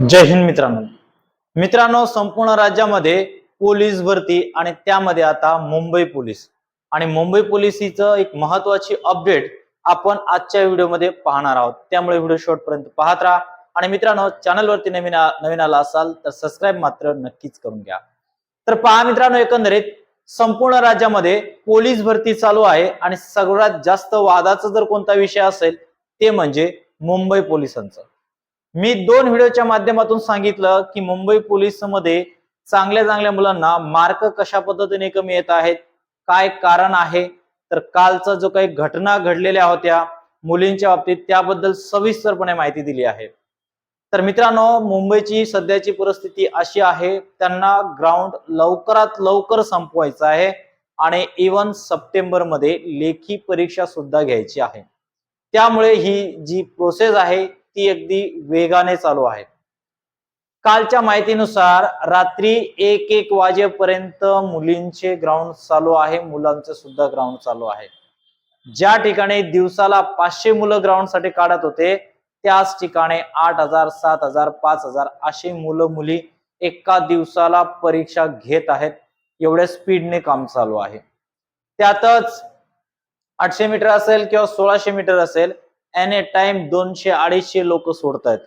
जय हिंद मित्रांनो. मित्रांनो संपूर्ण राज्यामध्ये पोलीस भरती आणि त्यामध्ये आता मुंबई पोलीस. आणि मुंबई पोलिसीचं एक महत्वाची अपडेट आपण आजच्या व्हिडिओमध्ये पाहणार आहोत. त्यामुळे व्हिडिओ शेवटपर्यंत पाहत राहा. आणि मित्रांनो चॅनलवरती नवीन नवीन आला असाल तर सबस्क्राईब मात्र नक्कीच करून घ्या. तर पहा मित्रांनो एकंदरीत संपूर्ण राज्यामध्ये पोलीस भरती चालू आहे आणि सगळ्यात जास्त वादाचा जर कोणता विषय असेल ते म्हणजे मुंबई पोलिसांचं. मी दोन व्हिडिओच्या माध्यमातून सांगितलं की मुंबई पोलिसमध्ये चांगल्या चांगल्या मुलांना मार्क कशा पद्धतीने कमी येत आहेत काय कारण आहे? तर कालचा जो काही घटना घडलेल्या होत्या मुलींच्या बाबतीत त्याबद्दल सविस्तरपणे माहिती दिली आहे. तर मित्रांनो मुंबईची सध्याची परिस्थिती अशी आहे त्यांना ग्राउंड लवकरात लवकर संपवायचं आहे आणि इवन सप्टेंबरमध्ये लेखी परीक्षा सुद्धा घ्यायची आहे. त्यामुळे ही जी प्रोसेस आहे ती अगदी वेगाने चालू आहे. कालच्या माहितीनुसार रात्री एक एक वाजेपर्यंत मुलींचे ग्राउंड चालू आहे मुलांचं सुद्धा ग्राउंड चालू आहे. ज्या ठिकाणी दिवसाला पाचशे मुलं ग्राउंडसाठी काढत होते त्याच ठिकाणी आठ हजार सात हजार पाच हजार असे मुलं मुली एका दिवसाला परीक्षा घेत आहेत. एवढ्या स्पीडने काम चालू आहे. त्यातच आठशे मीटर असेल किंवा सोळाशे मीटर असेल ॲन ए टाइम दोनशे अडीचशे लोक सोडतायत.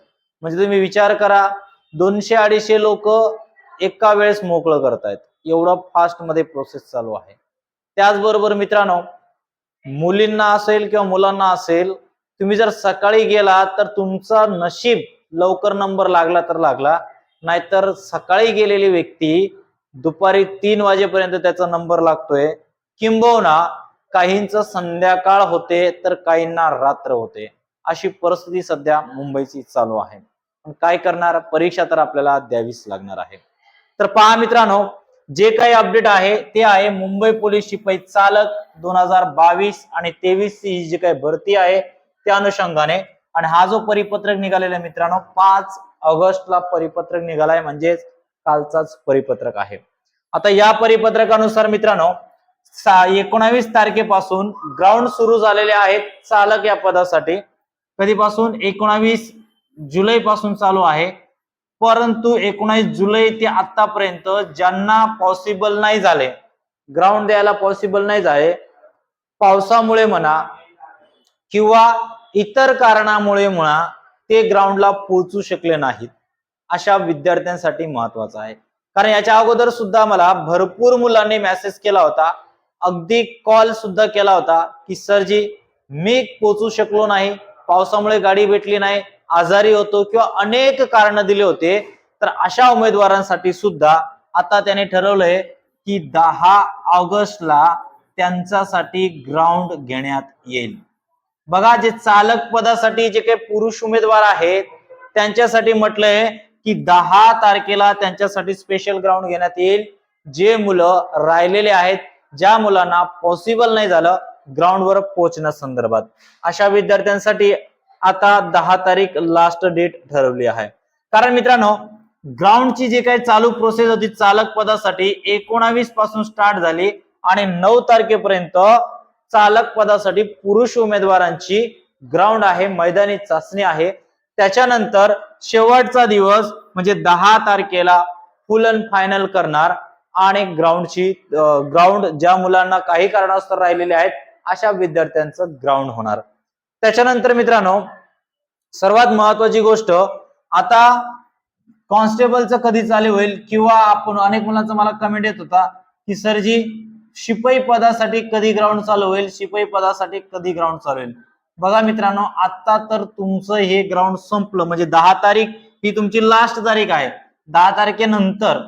म्हणजे तुम्ही विचार करा दोनशे अडीचशे लोक एका वेळेस मोकळं करतायत. एवढा फास्टमध्ये प्रोसेस चालू आहे. त्याचबरोबर मित्रांनो मुलींना असेल किंवा मुलांना असेल तुम्ही जर सकाळी गेला तर तुमचा नशीब लवकर नंबर लागला तर लागला. नाहीतर सकाळी गेलेली व्यक्ती दुपारी तीन वाजेपर्यंत त्याचा नंबर लागतोय. किंबहुना काहींचं संध्याकाळ होते तर काहींना रात्र होते. अशी परिस्थिती सध्या मुंबईची चालू आहे. पण काय करणार? परीक्षा तर आपल्याला द्यावीच लागणार आहे. तर पहा मित्रांनो जे काही अपडेट आहे ते आहे मुंबई पोलीस शिपाई चालक दोन हजार बावीस आणि तेवीस ची जी काही भरती आहे त्या अनुषंगाने. आणि हा जो परिपत्रक निघालेला आहे मित्रांनो पाच ऑगस्टला परिपत्रक निघालाय म्हणजेच कालचाच परिपत्रक आहे. आता या परिपत्रकानुसार मित्रांनो एकोणावीस तारखेपासून ग्राउंड सुरू झालेले आहेत चालक या पदासाठी. कधीपासून? एकोणावीस जुलै पासून चालू आहे. परंतु एकोणावीस जुलै ते आतापर्यंत ज्यांना पॉसिबल नाही झाले ग्राउंड द्यायला पॉसिबल नाही झाले पावसामुळे म्हणा किंवा इतर कारणामुळे म्हणा ते ग्राउंडला पोहोचू शकले नाहीत. अशा विद्यार्थ्यांसाठी महत्वाचं आहे. कारण याच्या अगोदर सुद्धा मला भरपूर मुलांनी मेसेज केला होता अगदी कॉल सुद्धा केला होता की सरजी मी पोचू शकलो नाही पावसामुळे गाडी भेटली नाही आजारी होतो किंवा अनेक कारण दिले होते तर अशा उमेदवारांसाठी सुद्धा आता त्याने ठरवलंय की दहा ऑगस्टला त्यांच्यासाठी ग्राउंड घेण्यात येईल. बघा जे चालक पदासाठी जे काही पुरुष उमेदवार आहेत त्यांच्यासाठी म्हटलंय की दहा तारखेला त्यांच्यासाठी स्पेशल ग्राउंड घेण्यात येईल. जे मुलं राहिलेले आहेत ज्या मुलांना पॉसिबल नाही झालं ग्राउंडवर पोहोचण्यासंदर्भात अशा विद्यार्थ्यांसाठी आता दहा तारीख लास्ट डेट ठरवली आहे. कारण मित्रांनो ग्राउंडची जी काही चालू प्रोसेस होती चालक पदासाठी एकोणावीसपासून स्टार्ट झाली आणि नऊ तारखेपर्यंत चालक पदासाठी पुरुष उमेदवारांची ग्राउंड आहे मैदानी चाचणी आहे. त्याच्यानंतर शेवटचा दिवस म्हणजे दहा तारखेला फुल अँड फायनल करणार. आणि ग्राउंडची ग्राउंड ज्या मुलांना काही कारणास्तव राहिलेले आहेत अशा विद्यार्थ्यांचं ग्राउंड होणार. त्याच्यानंतर मित्रांनो सर्वात महत्वाची गोष्ट आता कॉन्स्टेबलचं कधी चालू होईल किंवा आपण अनेक मुलांचा मला कमेंट येत होता की सरजी शिपाई पदासाठी कधी ग्राउंड चालू होईल? शिपाई पदासाठी कधी ग्राउंड चालू होईल? बघा मित्रांनो आता तर तुमचं हे ग्राउंड संपलं. म्हणजे दहा तारीख ही तुमची लास्ट तारीख आहे. दहा तारखेनंतर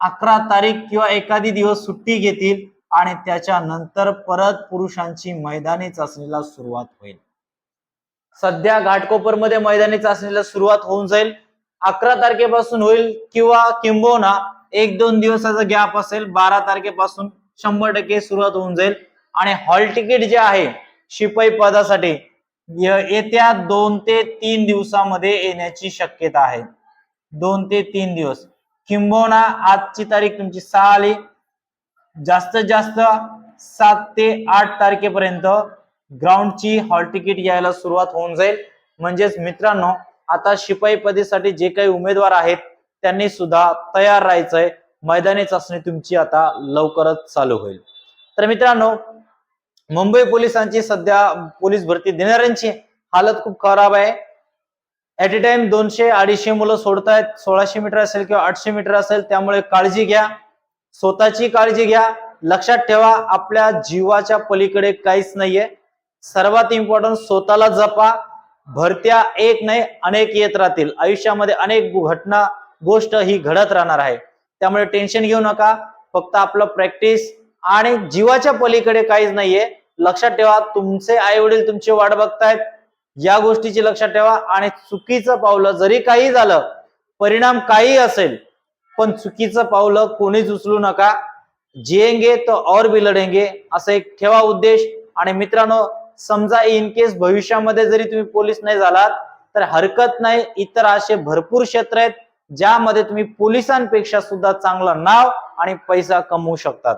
अकरा तारीख किंवा एखादी दिवस सुट्टी घेतील आणि त्याच्यानंतर परत पुरुषांची मैदानी चाचणीला सुरुवात होईल. सध्या घाटकोपरमध्ये मैदानी चाचणीला सुरुवात होऊन जाईल. अकरा तारखेपासून होईल किंवा किंबहुना एक दोन दिवसाचा गॅप असेल बारा तारखेपासून शंभर टक्के सुरुवात होऊन जाईल. आणि हॉल तिकीट जे आहे शिपाई पदासाठी येत्या दोन ते तीन दिवसामध्ये येण्याची शक्यता आहे. दोन ते तीन दिवस. किंबहुना आजची तारीख तुमची सहा आली. जास्तीत जास्त सात ते आठ तारखेपर्यंत ग्राउंडची हॉल तिकीट यायला सुरुवात होऊन जाईल. म्हणजेच मित्रांनो आता शिपाई पदेसाठी जे काही उमेदवार आहेत त्यांनी सुद्धा तयार राहायचंय. मैदानी चाचणी तुमची आता लवकरच चालू होईल. तर मित्रांनो मुंबई पोलिसांची सध्या पोलीस भरती देणाऱ्यांची हालत खूप खराब आहे. ऍट ए टाइम दोनशे अडीचशे मुलं सोडतायत. सोळाशे मीटर असेल किंवा आठशे मीटर असेल त्यामुळे काळजी घ्या. स्वतःची काळजी घ्या. लक्षात ठेवा आपल्या जीवाच्या पलीकडे काहीच नाहीये. सर्वात इम्पॉर्टंट स्वतःला जपा. भरत्या एक नाही अनेक येत राहतील. आयुष्यामध्ये अनेक घटना गोष्ट ही घडत राहणार आहे. त्यामुळे टेन्शन घेऊ नका. फक्त आपलं प्रॅक्टिस आणि जीवाच्या पलीकडे काहीच नाहीये. लक्षात ठेवा तुमचे आई वडील तुमची वाट बघतायत. या गोष्टीची लक्षात ठेवा. आणि चुकीचं पावलं जरी काही झालं परिणाम काही असेल पण चुकीचं पावलं कोणीच उचलू नका. जिएंगे तो और भी लढेंगे असं एक ठेवा उद्देश. आणि मित्रांनो समजा इन केस भविष्यामध्ये जरी तुम्ही पोलीस नाही झालात तर हरकत नाही इतर असे भरपूर क्षेत्र आहेत ज्यामध्ये तुम्ही पोलिसांपेक्षा सुद्धा चांगलं नाव आणि पैसा कमवू शकतात.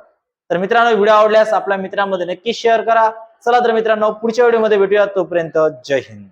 तर मित्रांनो व्हिडिओ आवडल्यास आपल्या मित्रांमध्ये नक्की शेअर करा. चला तर मित्रांनो पुढच्या व्हिडिओमध्ये भेटूया तोपर्यंत जय हिंद.